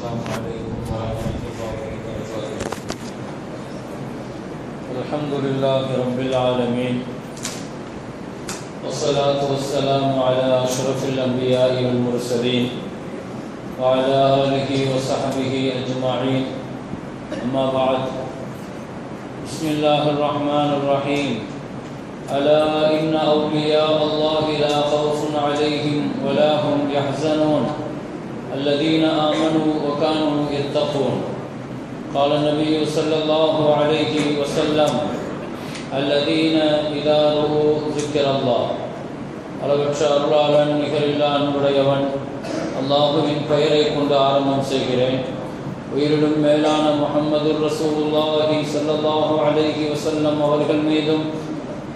السلام عليكم ورحمة الله وبركاته. الحمد لله رب العالمين. والصلاة والسلام على أشرف الأنبياء والمرسلين وعلى آله وصحبه أجمعين. أما بعد بسم الله الرحمن الرحيم. ألا إن أولياء الله لا خوف عليهم ولا هم يحزنون. الذين آمنوا وكانوا يتقون قال النبي صلى الله عليه وسلم الذين إذا رؤوا ذكر الله அளவற்ற அருளாளன் நிகரில்லா அன்புடையவன் அல்லாஹுவின் பெயரை கொண்டு ஆரம்பம் செய்கிறேன் உயிரிலும் மேலான முகமது ரசூலுல்லாஹி ஸல்லல்லாஹு அலைஹி வஸல்லம் அவர்கள் மீதும்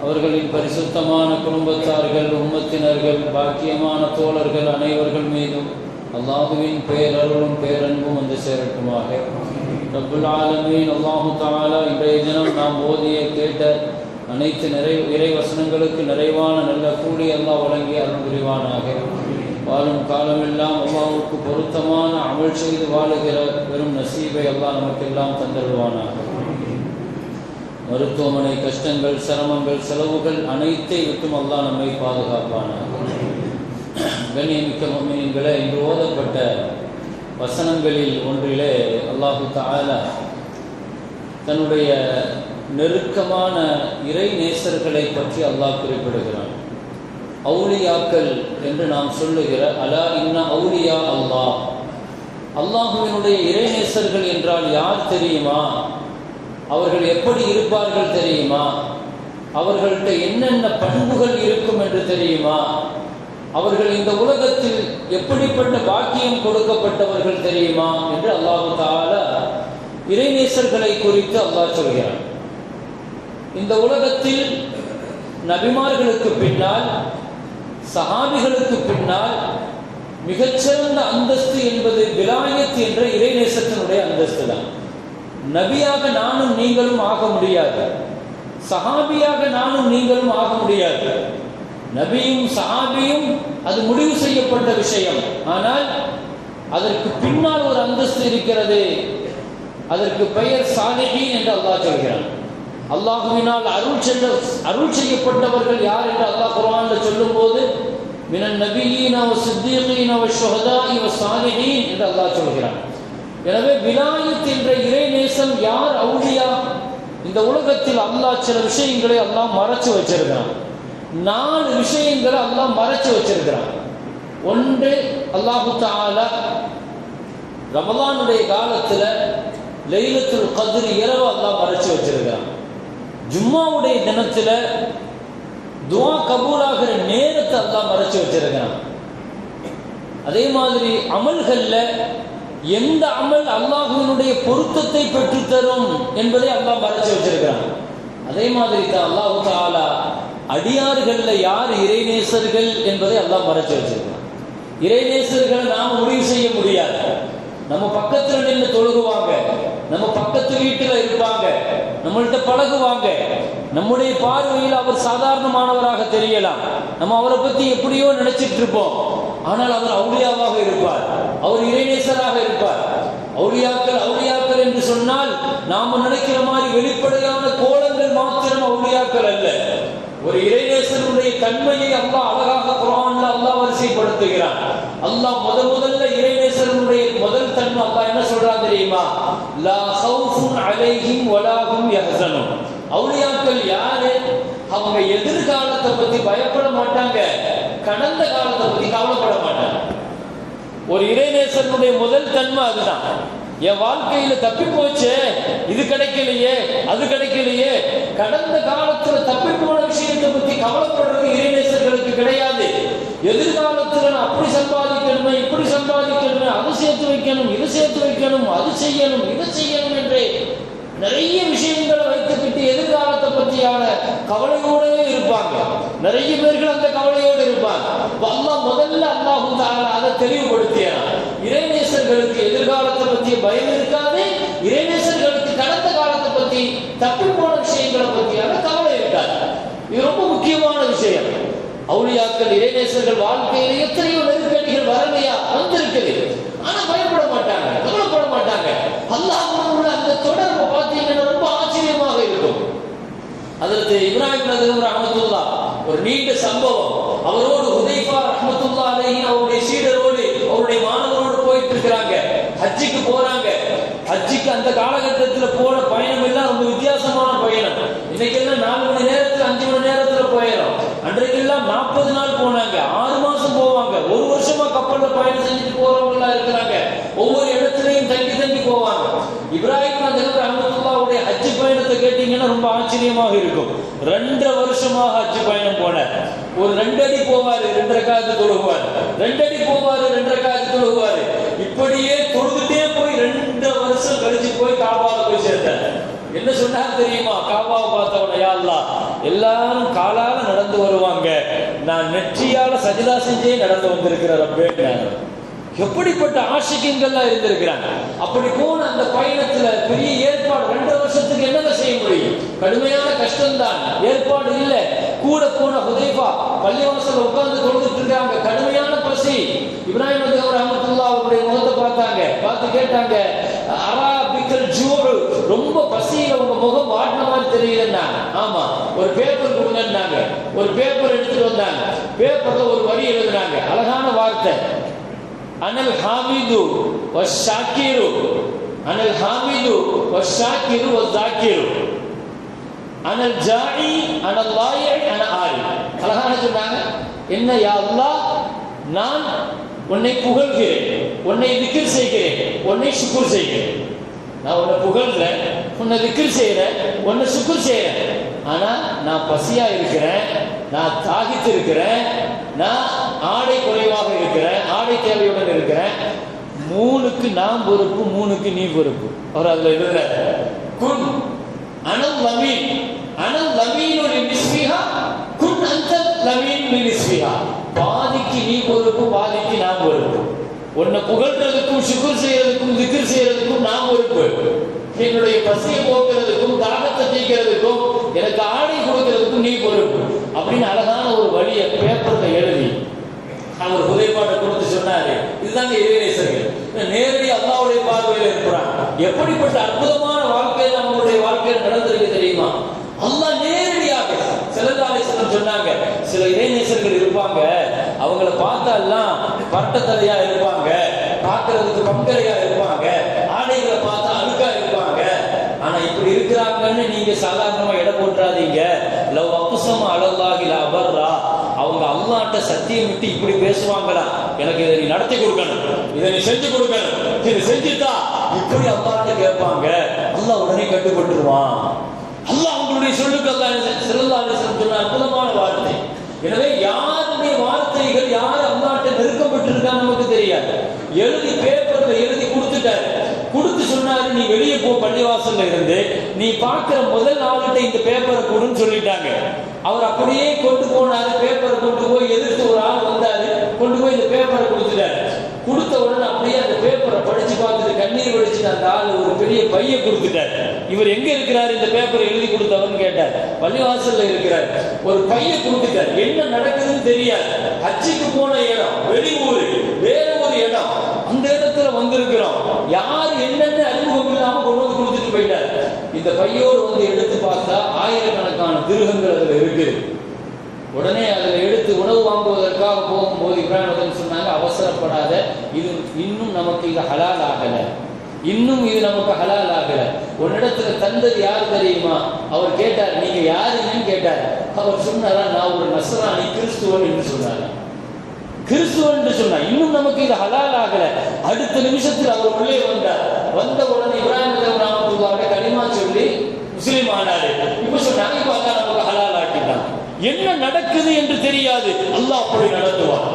அவர்களின் பரிசுத்தமான குடும்பத்தார்கள் உம்மத்தினர்கள் பாக்கியமான தோழர்கள் அனைவர்கள் மீதும் அல்லாஹுவின் பேரருளும் பேரன்பும் வந்து சேரட்டுமாக. ரப்புல் ஆலமீன் அல்லாஹு தாலா இன்றைய தினம் நாம் ஓதிய கேட்ட அனைத்து நிறை இறை வசனங்களுக்கு நிறைவான நல்ல கூலி அல்லாஹ் வழங்கி அருள் புரிவானாக. வாழும் காலமெல்லாம் அல்லாஹுக்கு பொருத்தமான அமல் செய்து வாழுகிற பெரும் நசீபை அல்லாஹ் நமக்கெல்லாம் தந்தருவானாக மருத்துவமனை கஷ்டங்கள் சிரமங்கள் செலவுகள் அனைத்தை விட்டும் அல்லாஹ் நம்மை பாதுகாப்பானாக. கண்ணியமிக்க மொமின்களே இன்று ஓதப்பட்ட வசனங்களில் ஒன்றிலே அல்லாஹு தாலா தன்னுடைய நெருக்கமான இறை நேசர்களை பற்றி அல்லாஹ் குறிப்பிடுகிறான். அவுளியாக்கள் என்று நாம் சொல்லுகிற அலா இன்ன அவுளியா அல்லாஹ்? அல்லாஹுவினுடைய இறைநேசர்கள் என்றால் யார் தெரியுமா? அவர்கள் எப்படி இருப்பார்கள் தெரியுமா? அவர்கள்ட்ட என்னென்ன பண்புகள் இருக்கும் என்று தெரியுமா? அவர்கள் இந்த உலகத்தில் எப்படிப்பட்ட பாக்கியம் கொடுக்கப்பட்டவர்கள் தெரியுமா என்று அல்லாஹு தால இறைநேசர்களை குறித்து அல்லாஹ் சொல்கிறார் இந்த உலகத்தில் நபிமார்களுக்கு பின்னால் சஹாபிகளுக்கு பின்னால் மிகச்சிறந்த அந்தஸ்து என்பது விலாயத் என்ற இறைநேசத்தினுடைய அந்தஸ்து தான் நபியாக நானும் நீங்களும் ஆக முடியாது. சஹாபியாக நானும் நீங்களும் ஆக முடியாது. நபியும் சஹாபியும் அது முடிவு செய்யப்பட்ட விஷயம். ஆனால் அதற்கு பின்னால் ஒரு அந்தஸ்து இருக்கிறது. அதற்கு பெயர் சாலிஹி என்று அல்லாஹ் சொல்கிறான். அல்லாஹுவினால் அருள் செல்ல அருள் செய்யப்பட்டவர்கள் யார் என்று அல்லாஹ் குர்ஆன்ல சொல்லும் போது மினன் நபியீன வ சித்தீகீன வ இவர் வ சாலிஹீன் என்று அல்லாஹ் சொல்கிறான். எனவே விலாயத் என்ற இறைநேசம் யார் அவுலியா இந்த உலகத்தில் அல்லாஹ் சில விஷயங்களை அல்லாஹ் மறைச்சு வச்சிருக்கிறான். நாலு விஷயங்களை அல்லாஹ் மறைச்சு வச்சிருக்கிறான். ஒன்று அல்லாஹு தாலா ரமலானுடைய காலத்துல லைலத்துல் கதிர் இரவு அல்லாஹ் மறைச்சு வச்சிருக்கிறான். ஜும்மாவுடைய தினத்துல துவா கபூலாகிற நேரத்தை அல்லாஹ் மறைச்சு வச்சிருக்கிறான். அதே மாதிரி அமல்கள்ல எந்த அமல் அல்லாஹுவினுடைய பொருத்தத்தை பெற்றுத்தரும் என்பதை அல்லாஹ் மறைச்சு வச்சிருக்கிறான். அதே மாதிரி தான் அல்லாஹு தாலா அடியார்கள்ல யார் இறைநேசர்கள் என்பதை எல்லாம் மறைச்சு வச்சிருக்கிறான் இறைநேசர்களை நாம் முடிவு செய்ய முடியாது. நம்ம பக்கத்துல நின்று தொழுகுவாங்க. நம்ம பக்கத்து வீட்டுல இருப்பாங்க. நம்மள்கிட்ட பழகுவாங்க. நம்முடைய பார்வையில் அவர் சாதாரணமானவராக தெரியலாம். நம்ம அவரை பத்தி எப்படியோ நினைச்சிட்டு இருப்போம். ஆனால் அவர் அவுளியாவாக இருப்பார். அவர் இறைநேசராக இருப்பார். அவுளியாக்கள் அவுளியாக்கள் என்று சொன்னால் நாம நினைக்கிற மாதிரி வெளிப்படையான கோலங்கள் மாத்திரம் அவுளியாக்கள் அல்ல. ஒரு இறைநேசனுடைய தன்மையை அல்லாஹ் அழகாக குரான்ல அல்லாஹ் வரிசைப்படுத்துகிறான். அல்லாஹ் முத முதல்ல இறைநேசனுடைய முதல் தன்மை அல்லாஹ் என்ன சொல்றான் தெரியுமா? லா ஹவுஃபுன் அலைஹிம் வலாஹும் யஹ்சனும் அவுலியாக்கள் யாரு? அவங்க எதிர்காலத்தை பத்தி பயப்பட மாட்டாங்க. கடந்த காலத்தை பத்தி கவலைப்பட மாட்டாங்க. ஒரு இறைநேசனுடைய முதல் தன்மை அதுதான். என் வாழ்க்கையில தப்பி போச்சு இது கிடைக்கலையே அது கிடைக்கலையே. கடந்த காலத்துல தப்பி போன விஷயத்தை பத்தி கவலைப்படுறது இறைநேசர்களுக்கு கிடையாது. எதிர்காலத்துல நான் அப்படி சம்பாதிக்கணுமே இப்படி சம்பாதிக்கணுமே அது சேர்த்து வைக்கணும் இது சேர்த்து வைக்கணும் அது செய்யணும் இது செய்யணும் என்று நிறைய விஷயங்களை வைத்துக்கிட்டு எதிர்காலத்தை பற்றியான கவலையோடவே இருப்பாங்க. நிறைய பேர்கள் அந்த கவலையோடு இருப்பாங்க. அல்லாஹ் முதல்ல அல்லாஹு தாலா அதை தெளிவுபடுத்தியான் இறைநேசர்களுக்கு எதிர்காலத்தை பத்தி பயம் இருக்காது. இறைநேசர்களுக்கு கடந்த காலத்தை பத்தி தப்பு போன விஷயங்களை பத்தியான கவலை இருக்காது. இது ரொம்ப முக்கியமான விஷயம். அவுளியாக்கள் இறைநேசர்கள் வாழ்க்கையில் எத்தனையோ நெருக்கடிகள் வரலையா வந்திருக்குது ஆனா பயப்பட மாட்டாங்க கவலைப்பட மாட்டாங்க. அல்லாஹ் அந்த தொடர்பு பார்த்தீங்கன்னா ரொம்ப ஆச்சரியமாக இருக்கும். அதற்கு இப்ராஹிம் நகர் அஹமத்துல்லா ஒரு நீண்ட சம்பவம். அவரோடு ஹுதைஃபா ரஹமத்துல்லா அலையின் அவர் ஹஜ்ஜிக்கு போறாங்க. ஹஜ்ஜிக்கு அந்த காலகட்டத்தில் போன பயணம் எல்லாம் ரொம்ப வித்தியாசமான பயணம். இன்னைக்கெல்லாம் நாலு மணி நேரத்துல அஞ்சு மணி நேரத்துல போயிடும் அன்றைக்கெல்லாம் நாற்பது நாள் போனாங்க. ஆறு மாசம் போவாங்க. ஒரு வருஷமா கப்பல்ல பயணம் செஞ்சுட்டு போறவங்களா இருக்கிறாங்க. ஒவ்வொரு இடத்துலையும் தங்கி தங்கி போவாங்க. இப்ராஹிம் நகர் ரஹமத்துல்லாவுடைய ஹஜ்ஜி பயணத்தை கேட்டீங்கன்னா ரொம்ப ஆச்சரியமாக இருக்கும். ரெண்டரை வருஷமாக ஹஜ்ஜு பயணம் போனார். ஒரு ரெண்டு அடி போவாரு ரெண்டரை காலத்து தொழுகுவார். ரெண்டடி போவாரு ரெண்டரை காலத்து தொழுகுவாரு இப்படியே தொழுதுட்டே போய் ரெண்டு வருஷம் கழிச்சு போய் விஷயத்த என்ன சொன்னார் தெரியுமா? காபாவை பார்த்தவன யா எல்லாரும் காலால நடந்து வருவாங்க. நான் நெற்றியால சஜிதா செஞ்சே நடந்து வந்திருக்கிற ரப்பே. எப்படிப்பட்ட ஆசிக்கங்கள்லாம் இருந்திருக்கிறாங்க அப்படி போன அந்த பயணத்துல பெரிய ஏற்பாடு ரெண்டு வருஷத்துக்கு என்னங்க செய்ய முடியும்? கடுமையான கஷ்டம்தான். ஏற்பாடு இல்லை. கூட போன ஹுதைபா பள்ளிவாசல் உட்கார்ந்து கொடுத்துட்டு இருக்காங்க கடுமையான பசி. இப்ராஹிம் அவர் அமத்துல்லா அவருடைய முகத்தை பார்த்தாங்க. பார்த்து கேட்டாங்க அராபிக்கல் ஜூரு ரொம்ப பசியில உங்க முகம் வாடின மாதிரி தெரியலன்னா ஆமா ஒரு பேப்பர் கொடுங்கன்னாங்க. ஒரு பேப்பர் எடுத்துட்டு வந்தாங்க. பேப்பர்ல ஒரு வரி எழுதுனாங்க. அழகான வார்த்தை. அனல் ஹாமிது வஷாக்கிரு அனல் ஹாமிது வஷாக்கிரு வஸாக்கிரு அனல் ஜாஇ அனல் லாயி அன ஆரி. அழகான சொன்னாங்க. என்ன யா நான் உன்னை புகழ்கிறேன். உன்னை திக்ர் செய்கிறேன். உன்னை சுக்குர் செய்கிறேன். நான் உன்னை புகழ்றேன். உன்னை திக்ர் செய்கிறேன். உன்னை சுக்குர் செய்கிறேன். ஆனால் நான் பசியா இருக்கிறேன். நான் தாகித்து இருக்கிறேன். நான் ஆடை குறைவாக இருக்கிறேன். ஆடை தேவையுடன் இருக்கிறேன். மூணுக்கு நான் பொறுப்பு மூணுக்கு நீ பொறுப்பு. அவர் அதில் எழுதுற குன் அனல் லமீன். அனல் லமீனு நிஸ்பிஹா குன் அந்த லமீன் நிஸ்பிஹா நீ பொறுப்பு பாதிக்கு நான் பொறுப்பு உன்னை புகழ்றதுக்கும் சுகர் செய்யறதுக்கும் திக்கர் செய்யறதுக்கும் நான் பொறுப்பு என்னுடைய பசியை போக்குறதுக்கும் தாகத்தை தீக்கிறதுக்கும் எனக்கு ஆடை கொடுக்கறதுக்கும் நீ பொறுப்பு. அப்படின்னு அழகான ஒரு வழியை பேப்பர்ல எழுதி அவர் புதைப்பாட்டை கொடுத்து சொன்னாரு. இதுதாங்க இறைநேசர்கள் நேரடி அல்லாவுடைய பார்வையில் இருக்கிறான் எப்படிப்பட்ட அற்புதமான வாழ்க்கை நம்மளுடைய வாழ்க்கையில் நடந்திருக்கு தெரியுமா? அல்லா நேரடியாக சிலதாலேசனம் சொன்னாங்க சில இறைநேசர்கள் இருப்பாங்க அவங்கள பார்த்தாலாம் பட்டத்தலையா இருப்பாங்க பார்க்கறதுக்கு பங்கரையா இருப்பாங்க ஆடைகளை பார்த்தா அழுக்கா இருப்பாங்க. ஆனா இப்படி இருக்கிறாங்கன்னு நீங்க சாதாரணமா இடம் போட்டுறாதீங்க. லவ் அப்புசம் அழகாகில அபர்ரா அவங்க அல்லாட்ட சத்தியம் விட்டு இப்படி பேசுவாங்களா? எனக்கு இதை நீ நடத்தி கொடுக்கணும். இதை நீ செஞ்சு கொடுக்கணும். இது செஞ்சுட்டா இப்படி அல்லாட்ட கேட்பாங்க. அல்லாஹ் உடனே கட்டுப்பட்டுருவான். அல்லாஹ் உங்களுடைய சொல்லுக்கு அல்லாஹ் சிறந்தாலே சொன்ன அற்புதமான வார்த்தை. எனவே யாருடைய வார்த்தைகள் யார் அல்லாட்ட நெருக்கப்பட்டிருக்கான்னு நமக்கு தெரியாது. எழுதி பேப்பர்ல எழுதி கொடுத்துட்டாரு. கொடுத்து சொன்னாரு நீ வெளியே போ பள்ளிவாசல்ல இருந்து. நீ பார்க்கிற முதல் நாள்கிட்ட இந்த பேப்பரை கொடுன்னு சொல்லிட்டாங்க. அவர் அப்படியே கொண்டு போனாரு பேப்பரை கொண்டு போய் எதிர்த்து ஒரு ஆள் வந்தாரு கொண்டு போய் இந்த பேப்பரை கொடுத்துட்டாரு. கொடுத்த உடனே அப்படியே அந்த பேப்பரை படிச்சு பார்த்துட்டு கண்ணீர் வடிச்சுட்டு அந்த ஆள் ஒரு பெரிய பைய கொடுத்துட்டார். இவர் எங்க இருக்கிறார்? இந்த பேப்பரை எழுதி கொடுத்தவர்னு கேட்டார். பள்ளிவாசல்ல இருக்கிறார். ஒரு பைய கொடுத்துட்டார். என்ன நடக்குதுன்னு தெரியாது. ஹஜ்ஜிக்கு போன இடம் வெளியூர் வேற ஒரு இடம். அந்த இடத்துல வந்திருக்கிறோம். யார் என்னென்ன அறிமுகம் இல்லாம கொண்டு வந்து கொடுத்துட்டு போயிட்டார்? இந்த பையோடு வந்து எடுத்து பார்த்தா ஆயிரக்கணக்கான திருகங்கள் அதுல இருக்குது உடனே அதில் எடுத்து உணவு வாங்குவதற்காக போகும்போது இப்ராஹிம் சொன்னாங்க அவசரப்படாத இது இன்னும் நமக்கு இது ஹலால் ஆகலை. இன்னும் இது நமக்கு ஹலால் ஆகல. உன்னிடத்துல தந்தது யார் தெரியுமா? அவர் கேட்டார் நீங்க யாருங்கன்னு கேட்டார். அவர் சொன்னாரா நான் ஒரு நசராணி கிறிஸ்துவன் என்று சொன்னார். கிறிஸ்துவன் என்று சொன்னார். இன்னும் நமக்கு இது ஹலால் ஆகல. அடுத்த நிமிஷத்தில் அவர் உள்ளே வந்தார். வந்த உடனே இப்ராஹிம் ராமத்துல்லாவுடைய கனிமா சொல்லி முஸ்லீம் ஆனாரு இப்ப சொன்னாங்க இப்ப நமக்கு ஹலால் ஆக்கிட்டான். என்ன நடக்குது என்று தெரியாது. அல்லாஹ் அப்படி நடத்துவான்.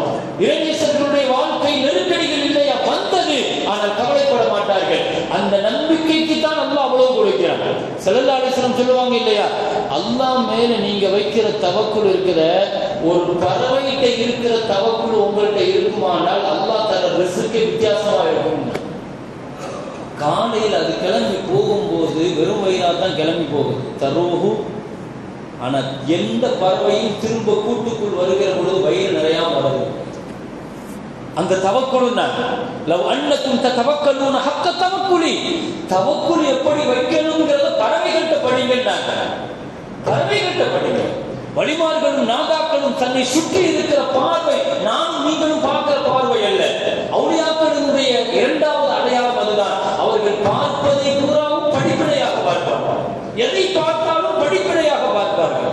இறைநேசர்களுடைய வாழ்க்கை நெருக்கடிகள் இல்லையா? வந்தது. ஆனால் கவலைப்பட மாட்டார்கள். அந்த நம்பிக்கைக்கு தான் அல்லாஹ் அவ்வளவு கொடுக்கிறான். செல்லல்லா அலிஸ்லம் சொல்லுவாங்க இல்லையா? அல்லாஹ் மேல நீங்க வைக்கிற தவக்குள் இருக்கிற ஒரு பறவைகிட்ட இருக்கிற தவக்குள் உங்கள்கிட்ட இருக்குமானால் அல்லாஹ் தர ரிசுக்கே வித்தியாசமா இருக்கும். காலையில் அது கிளம்பி போகும்போது வெறும் வயிறாக தான் கிளம்பி போகுது. தரோகு ஆனால் எந்த பறவையும் திரும்ப கூட்டுக்குள் வருகிற பொழுது வயிறு நிறையா வருது அந்த தவக்குழு லவ் அன்னக்கும் தவக்கலூன ஹக்க தவக்குலி. எப்படி வைக்கணுங்கிறத பறவைகிட்ட படிங்கன்னாங்க பறவைகிட்ட படிங்க வழிமார்களும் நாதாக்களும் தன்னை சுற்றி இருக்கிற பார்வை நானும் நீங்களும் பார்க்கிற பார்வை அல்ல. அவுளியாக்களினுடைய இரண்டாவது அழகா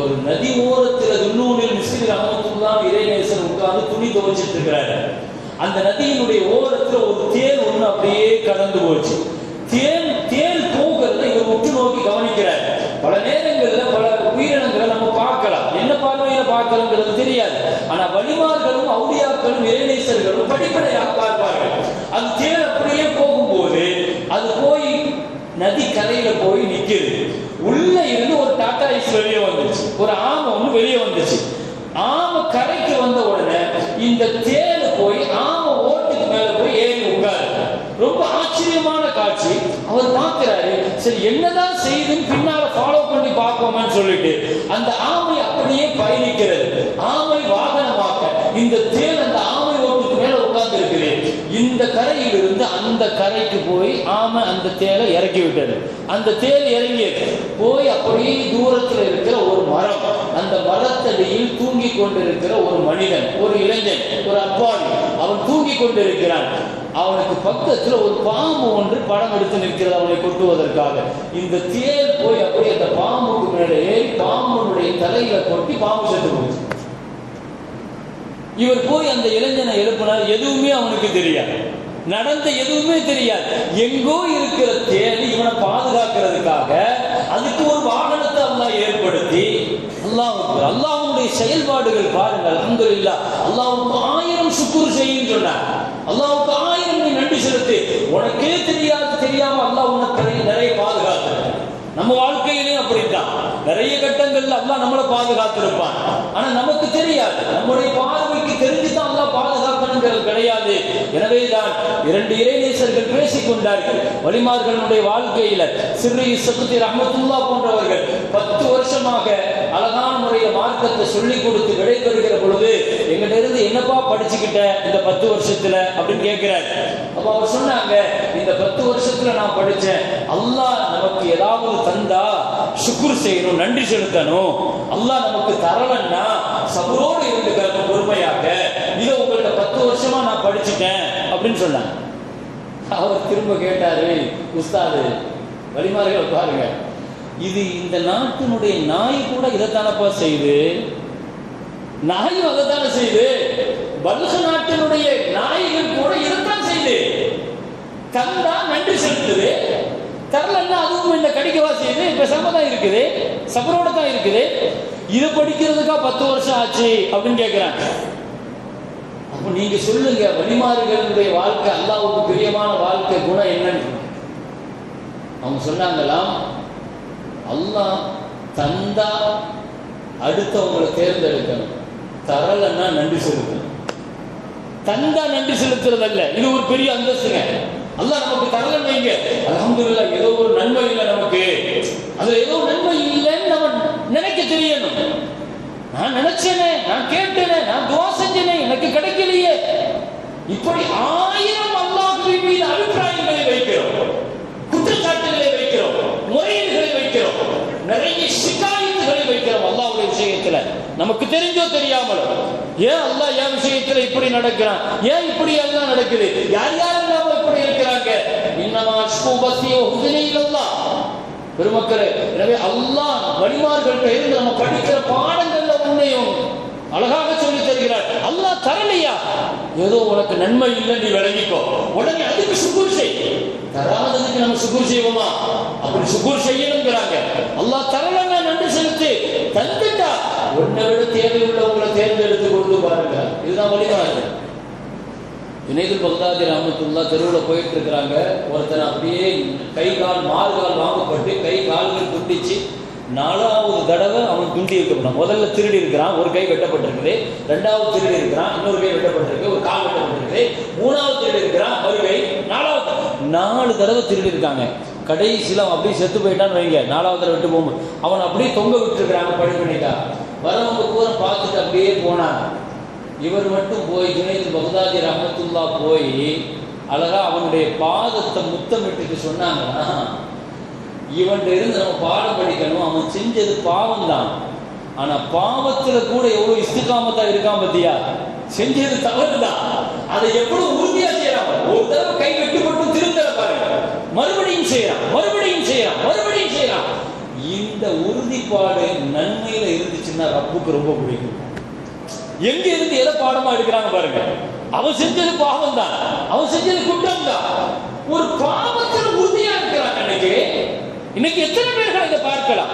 ஒரு நதி ஓரத்தில் துன்னூனில் மிஸ்ரீர் அமத்துல்லாம் இறைநேசர் உட்கார்ந்து துணி துவைச்சிட்டு இருக்கிறாரு. அந்த நதியினுடைய ஓரத்துல ஒரு தேன் ஒண்ணு அப்படியே கடந்து போச்சு. தேன் தேன் போகிறத இவர் உற்று நோக்கி கவனிக்கிறார். பல நேரங்கள்ல பல உயிரினங்களை நம்ம பார்க்கலாம். என்ன பார்வையில பார்க்கலாம்ங்கிறது தெரியாது. ஆனா வழிமார்களும் அவுடியாக்களும் இறைநேசர்களும் படிப்படையாக பார்ப்பார்கள். அந்த தேர் அப்படியே போகும்போது அது போய் நதி கரையில போய் நிக்குது. உள்ள இருந்து ஒரு டாட்டா ஐஸ் வெளியே வந்துச்சு. ஒரு ஆமை ஒண்ணு வெளியே வந்துச்சு. ஆமை கரைக்கு வந்த உடனே இந்த தேர் போய் ஆமை ஓட்டுக்கு மேல போய் ஏறி உட்காரு. ரொம்ப ஆச்சரியமான காட்சி. அவர் பார்க்கிறாரு சரி என்னதான் செய்துன்னு பின்னால ஃபாலோ பண்ணி பார்ப்போமான்னு சொல்லிட்டு அந்த ஆமை அப்படியே பயணிக்கிறது. ஆமை வாகனமாக்க இந்த தேர் அந்த ஆமை ஓட்டுக்கு மேல உட்கார்ந்து இருக்குது இந்த கரையிலிருந்து அந்த கரைக்கு போய் ஆமை அந்த தேலை இறக்கி விட்டது. அந்த தேல் இறங்கியது. போய் அப்படியே தூரத்தில் இருக்கிற ஒரு மரம் அந்த மரத்தடியில் தூங்கி கொண்டிருக்கிற ஒரு மனிதன் ஒரு இளைஞன் ஒரு அப்பாவி அவன் தூங்கி கொண்டிருக்கிறான். அவனுக்கு பக்கத்துல ஒரு பாம்பு ஒன்று படம் எடுத்து நிற்கிறது அவனை கொட்டுவதற்காக. இந்த தேல் போய் அப்படியே அந்த பாம்புக்கு மேலே ஏறி பாம்புனுடைய தலையில கொட்டி பாம்பு செத்து போச்சு. இவர் போய் அந்த இளைஞனை எழுப்பினார். எதுவுமே அவனுக்கு தெரியாது. நடந்த எதுவுமே தெரியாது. எங்கோ இருக்கிற தேடி இவனை பாதுகாக்கிறதுக்காக அதுக்கு ஒரு வாகனத்தை அல்லாஹ் ஏற்படுத்தி அல்லாஹ் அல்லாவுடைய செயல்பாடுகள் பாருங்கள் இல்லா அல்லாவுனுக்கு ஆயிரம் சுக்குர் செய்யும் சொன்னார் அல்லாவுக்கு ஆயிரம் நீ நன்றி செலுத்து. உனக்கே தெரியாது தெரியாம அல்லாஹ் உன்னை நிறைய பாதுகாத்து நம்ம வாழ்க்கையிலேயும் அப்படித்தான் நிறைய கட்டங்கள்ல அல்லா நம்மளை பாதுகாத்திருப்பான். ஆனா நமக்கு தெரியாது. நம்முடைய பார்வைக்கு தெரிஞ்சுதான் அல்லா பாதுகாக்கணுங்கிறது கிடையாது. எனவேதான் இரண்டு இறைநேசர்கள் பேசிக் கொண்டார்கள் வழிமார்களுடைய வாழ்க்கையில சிறு சகுதி ரஹமத்துல்லா போன்றவர்கள் பத்து வருஷமாக அழகான முறையில மார்க்கத்தை சொல்லி கொடுத்து விடைபெறுகிற பொழுது எங்கிட்ட இருந்து என்னப்பா படிச்சுக்கிட்ட இந்த பத்து வருஷத்துல? அப்படின்னு கேட்கிறார். அப்ப அவர் சொன்னாங்க இந்த பத்து வருஷத்துல நான் படிச்சேன். அல்லாஹ் நமக்கு ஏதாவது தந்தா சுக்குர் செய்யணும் நன்றி செலுத்தணும். அல்லாஹ் நமக்கு தரலன்னா சபரோடு இருந்துக்கிறது பொறுமையாக. இதை உங்கள்கிட்ட பத்து வருஷமா நான் படிச்சுட்டேன் அப்படின்னு சொன்னாங்க. அவர் திரும்ப கேட்டாரு உஸ்தாது வழிமாறுகள் பாருங்க. இது இந்த நாட்டினுடைய நாய் கூட இதைத்தானப்பா செய்யுது? நாயும் அதைத்தானே செய்யுது? பல்க நாட்டினுடைய நாய்கள் கூட இதைத்தான் செய்யுது. கந்தா நன்றி செலுத்துது. தரலன்னா அதுவும் இந்த கடிக்கவா செய்யுது பேசாம தான் இருக்குது. சபரோட தான் இருக்குது. இது படிக்கிறதுக்கா பத்து வருஷம் ஆச்சு அப்படின்னு கேட்கிறாங்க அப்போ நீங்க சொல்லுங்க வழிமாறுகளுடைய வாழ்க்கை அல்லாவுக்கு பிரியமான வாழ்க்கை குணம் என்னன்னு. அவங்க சொன்னாங்களாம் அல்லாஹ் தந்தா அடுத்தவங்களை தேர்ந்தெடுக்கணும். தரலன்னா நன்றி செலுத்தணும். தந்தா நன்றி செலுத்துறதல்ல. இது ஒரு பெரிய அந்தஸ்துங்க. அல்லாஹ் நமக்கு தரலன்னு வைங்க. அலமதுல்லா ஏதோ ஒரு நன்மை இல்லை நமக்கு. அது ஏதோ நன்மை இல்லைன்னு நம்ம நினைக்க தெரியணும். நான் நினைச்சேனே நான் கேட்டேனே நான் துவா செஞ்சேனே எனக்கு கிடைக்கலையே. இப்படி ஆயிரம் அல்லாஹின் மீது அபிப்பிராயங்களை வைக்கிறோம். குற்றச்சாட்டுகளை வைக்கிறோம். முறையீடுகளை வைக்கிறோம். நிறைய சிக்காயத்துகளை வைக்கிறோம் அல்லாவுடைய விஷயத்துல. நமக்கு தெரிஞ்சோ தெரியாமலோ. ஏன் அல்லாஹ் என் விஷயத்துல இப்படி நடக்கிறான்? ஏன் இப்படி எல்லாம் நடக்குது? யார் யார் இப்படி இருக்கிறாங்க இன்னமா அஷ்குபத்தி உஹ்தினி இல்லல்லாஹ் பெருமக்களே எனவே அல்லாஹ் வழிமார்கள்ட்ட இருந்து நம்ம படிக்கிற பாடங்கள்ல உன்னையும் அழகாக சொல்லி தருகிறார். அல்லாஹ் தரலையா? ஏதோ உனக்கு நன்மை இல்லை நீ விளங்கிக்கோ. உடனே அதுக்கு சுகூர் செய். தராததுக்கு நம்ம சுகூர் செய்வோமா? அப்படி சுகூர் செய்யணுங்கிறாங்க. அல்லாஹ் தரலன்னா நன்றி செலுத்து. தந்துட்டா. உன்னை விட தேவையுள்ளவங்களை தேர்ந்தெடுத்து கொடுத்து பாருங்க. இதுதான் வழிமாறு வினைதுல் பக்தாதி ராமத்துல்லா தெருவில் போயிட்டு இருக்கிறாங்க ஒருத்தர் அப்படியே கை கால் மார்கால் வாங்கப்பட்டு கை கால்கள் துண்டிச்சு நாலாவது தடவை அவன் துண்டி இருக்கணும் முதல்ல திருடி இருக்கிறான். ஒரு கை வெட்டப்பட்டிருக்குது. ரெண்டாவது திருடி இருக்கிறான். இன்னொரு கை வெட்டப்பட்டிருக்கு. ஒரு கால் வெட்டப்பட்டிருக்கு. மூணாவது திருடி இருக்கிறான். ஒரு கை நாலாவது. நாலு தடவை திருடி இருக்காங்க. கடைசியில் அவன் அப்படியே செத்து போயிட்டான்னு வைங்க. நாலாவது தடவை விட்டு போகும்போது. அவன் அப்படியே தொங்க விட்டுருக்கிறாங்க படி பண்ணிட்டா வரவங்க கூட பார்த்துட்டு அப்படியே போனான். இவர் மட்டும் போய் ஜுனைது பகுதாதி ரஹமத்துல்லா போய் அழகா அவனுடைய பாதத்தை முத்தமிட்டுக்கு சொன்னாங்கன்னா இவன்கிட்ட இருந்து நம்ம பாடம் படிக்கணும் அவன் செஞ்சது பாவம் தான் ஆனா பாவத்துல கூட எவ்வளவு இஸ்திகாமத்தா இருக்கான் பத்தியா? செஞ்சது தவறுதான் அதை எவ்வளவு உறுதியா செய்யறான் ஒரு தடவை கை வெட்டுப்பட்டு திருத்தல பாருங்க மறுபடியும் செய்யறான் மறுபடியும் செய்யறான் மறுபடியும் செய்யறான். இந்த உறுதிப்பாடு நன்மையில இருந்துச்சுன்னா ரப்புக்கு ரொம்ப பிடிக்கும். எங்க இருந்து எதை பாடமா எடுக்கிறாங்க பாருங்க. அவன் செஞ்சது பாவம் தான் அவன் செஞ்சது குற்றம் தான் ஒரு பாவத்தில் உறுதியா இருக்கிறான் இன்னைக்கு இன்னைக்கு எத்தனை பேர்கள் இதை பார்க்கலாம்?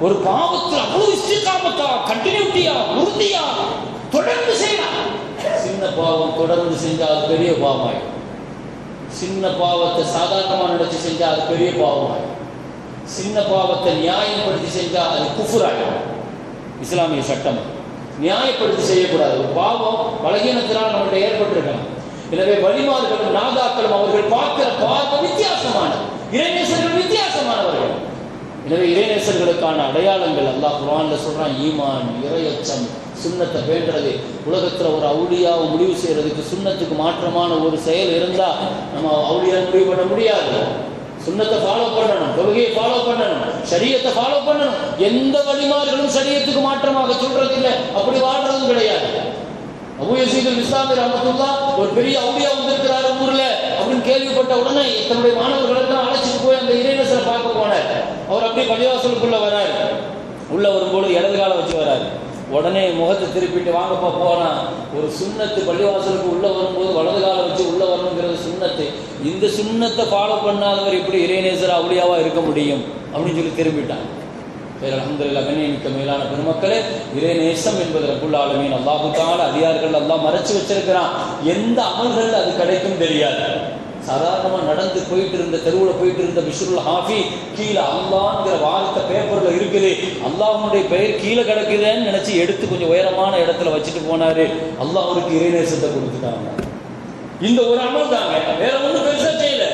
ஒரு பாவத்தில் அவ்வளவு இஷ்டிகாமத்தா கண்டினியூட்டியா உறுதியா தொடர்ந்து செய்யலாம். சின்ன பாவம் தொடர்ந்து செஞ்சா அது பெரிய பாவம் சின்ன பாவத்தை சாதாரணமா நினைச்சு செஞ்சா அது பெரிய பாவம் சின்ன பாவத்தை நியாயப்படுத்தி செஞ்சா அது குஃபுராயிடும். இஸ்லாமிய சட்டம். நியாயப்படுத்தி செய்யக்கூடாது. ஒரு பாவம் பலகீனத்தினால் நம்மகிட்ட ஏற்பட்டிருக்கலாம் எனவே வழிமார்களும் நாதாக்களும் அவர்கள் பார்க்கிற பார்வை வித்தியாசமான இறைநேசர்கள் வித்தியாசமானவர்கள். எனவே இறைநேசர்களுக்கான அடையாளங்கள் அல்லாஹ் குரான்ல சொல்றான் ஈமான் இறையச்சம் சுண்ணத்தை வேண்டது உலகத்துல ஒரு அவுளியாவை முடிவு செய்யறதுக்கு சுண்ணத்துக்கு மாற்றமான ஒரு செயல் இருந்தா நம்ம அவுளியா முடிவு பண்ண முடியாது. சுண்ணத்தை ஃபாலோ பண்ணணும் தொழுகையை ஃபாலோ பண்ணணும் சரியத்தை ஃபாலோ பண்ணணும். எந்த வழிமார்களும் சரியத்துக்கு மாற்றமாக சொல்றது இல்லை அப்படி வாழ்றதும் கிடையாது. அபு யசீதுல் இஸ்லாமி ரஹமத்துல்லா ஒரு பெரிய அவுடியா வந்திருக்கிறார் ஊர்ல அப்படின்னு கேள்விப்பட்ட உடனே தன்னுடைய மாணவர்களுக்கு அழைச்சிட்டு போய் அந்த இறைநேசரை பார்க்க போனார். அவர் அப்படியே பள்ளிவாசலுக்குள்ள வராரு. உள்ள வரும்போது இடது காலம் வச்சு வராரு. உடனே முகத்தை திருப்பிட்டு வாங்கப்பா போனா. ஒரு சுண்ணத்து பள்ளிவாசலுக்கு உள்ள வரும்போது வலது காலம் வச்சு உள்ள வரணுங்கிறது சுண்ணத்து. இந்த சுண்ணத்தை ஃபாலோ பண்ணாதவர் எப்படி இறைநேசர் அவளியாவா இருக்க முடியும்? அப்படின்னு சொல்லி திரும்பிட்டான் பேர் அலமதுல்லா கண்ணியமிக்க மேலான பெருமக்களே இறை நேசம் என்பது ரபுல் ஆலமீன். அல்லாஹுத்தால அதிகாரிகள் எல்லாம் மறைச்சு வச்சிருக்கிறான். எந்த அமல்கள் அது கிடைக்கும் தெரியாது. சாதாரணமாக நடந்து போயிட்டு இருந்த தெருவில் போயிட்டு இருந்த பிஷ்ருல் ஹாஃபி கீழே அல்லாங்கிற வார்த்தை பேப்பரில் இருக்குது. அல்லாஹனுடைய பெயர் கீழே கிடக்குதுன்னு நினச்சி எடுத்து கொஞ்சம் உயரமான இடத்துல வச்சுட்டு போனார். அல்லாஹ் அவருக்கு இறைநேசத்தை கொடுத்துட்டாங்க. இந்த ஒரு அமல் தாங்க. வேற ஒன்றும் பெருசாக செய்யல.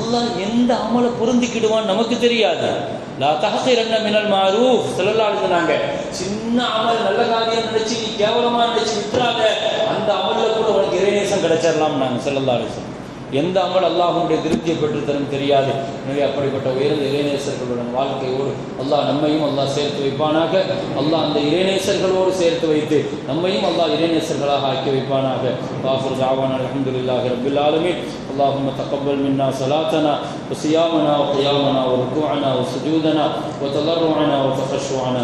அல்லாஹ் எந்த அமலை பொருந்திக்கிடுவான் நமக்கு தெரியாது. லா தஹசிரன்ன மினல் மாரூஃப் ஸல்லல்லாஹு இருந்தாங்க சின்ன அமல் நல்ல காரியம் நினைச்சு நீ கேவலமா நினைச்சு விட்டுறாத. அந்த அமல்ல கூட உனக்கு இறைநேசம் கிடைச்சிடலாம் நாங்க ஸல்லல்லாஹு எந்த அமல் அல்லாஹ்வுடைய திருப்தியை பெற்று தரும் தெரியாது எனவே அப்படிப்பட்ட உயர்ந்த இறைநேசர்களுடன் வாழ்க்கையோடு அல்லாஹ் நம்மையும் அல்லாஹ் சேர்த்து வைப்பானாக அல்லாஹ் அந்த இறைநேசர்களோடு சேர்த்து வைத்து நம்மையும் அல்லாஹ் இறைநேசர்களாக ஆக்கி வைப்பானாக காஃபர் ஜாவான் அல்ஹம்துலில்லாஹி ரப்பில் ஆலமீன் اللهم تقبل منا صلاتنا وصيامنا وقيامنا وركوعنا وسجودنا وتضرعنا وتخشعنا